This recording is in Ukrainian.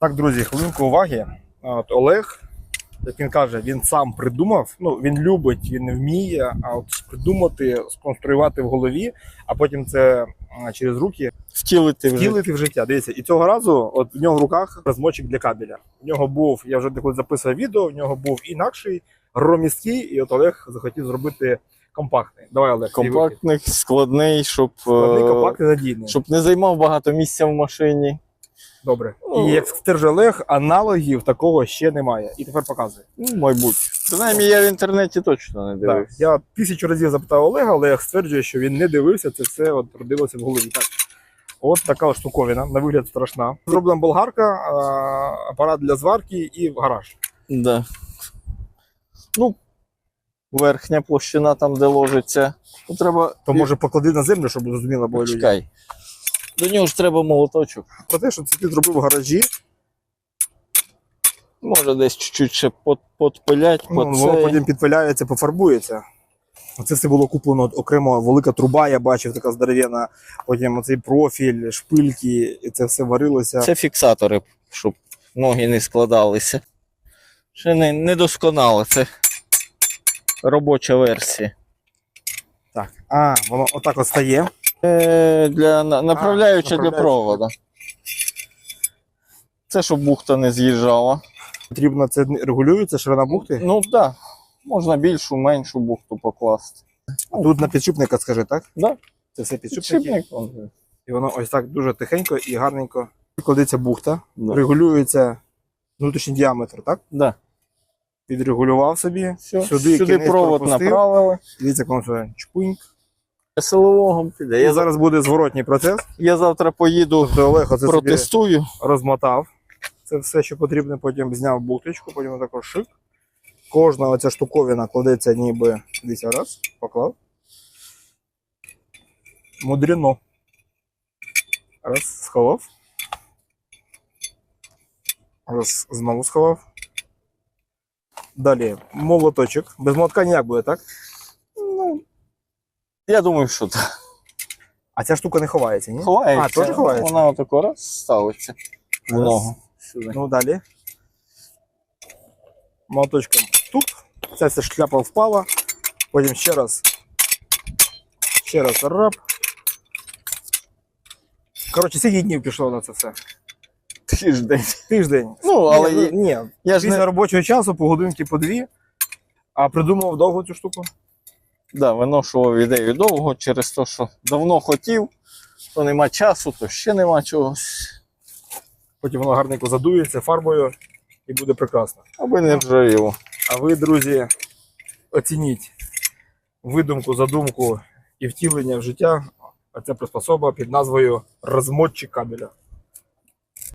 Так, друзі, хвилинку уваги. От Олег, як він каже, він сам придумав. Ну, він любить, він вміє, а от придумати, сконструювати в голові, а потім це через руки Втілити втілити в життя. Дивіться, і цього разу, от в нього в руках розмочок для кабеля. В нього був, я вже коли записував відео, в нього був інакший, громісткий, і от Олег захотів зробити компактний. Давай, Олег. Компактний, складний, щоб, е, Складний, компактний, надійний. щоб не займав багато місця в машині. Добре. Ну, І як стверджує Олег, аналогів такого ще немає. І тепер показує. Ну, мабуть. Принаймні я в інтернеті точно не Так, дивився. я тисячу разів запитав Олега, Олег стверджує, що він не дивився, це все от родилося в голові. Так. От така от штуковина, на вигляд страшна. Зроблена болгарка, а, апарат для зварки і в гараж. Да. Ну, верхня площина там, де ложиться. Ну, треба. То може поклади на землю, щоб зрозуміло було людям. Чекай. До нього ж треба молоточок. Про те, що це ти зробив в гаражі, Може десь чуть-чуть ще под, подпилять, ну, под воно цей. потім підпиляється, пофарбується. Це все було куплено от окремо велика труба, я бачив, така здоровенна. Потім оцей профіль, шпильки, і це все варилося. Це фіксатори, щоб ноги не складалися. Ще не, не досконало, це робоча версія. Так. А, воно отак от стає. Е, для на- направляюча для провода. Це щоб бухта не з'їжджала. Потрібно це регулюється, ширина бухти. Ну так, да. можна більшу, меншу бухту покласти. Тут на підшипника, скажи, так? Да. Це все. Підшипник. І воно ось так дуже тихенько і гарненько. Кладеться бухта, Да. регулюється внутрішній діаметр, так? Да. Підрегулював собі. Все. Сюди, Сюди, кінець провод пропустив. направили. Дивіться, як воно чпуньк. Силового піде. І Я, зараз буде зворотній процес. я завтра поїду, Тобто Олег оце собі протестую. розмотав. Це все, що потрібно, потім зняв бухточку, потім також шик. Кожна оця штуковина кладеться ніби десь раз, поклав. Мудрено. Раз, сховав. Раз, знову сховав. Далі молоточок. Без молотка ніяк буде, так? Ну, я думаю, що так. А ця штука не ховається, ні? Ховається. А, теж ховається? Вона отако раз ставиться в Раз. ногу. Сюди. Ну, далі. Молоточком тут. Ця вся шляпа впала. Потім ще раз. Ще раз раб. Коротше, скільки днів пішло на це все? Тиждень. Тиждень. Ну, але ні, є- ні, я ж після не робочого часу по годинки по дві. А придумав довго цю штуку. Да, виношував ідею довго через те, що давно хотів, то нема часу, то ще нема чогось. Потім воно гарненько задується фарбою і буде прекрасно. Аби не ржавіло. А ви, друзі, оцініть видумку, задумку і втілення в життя. А це приспособа під назвою розмотчик кабеля.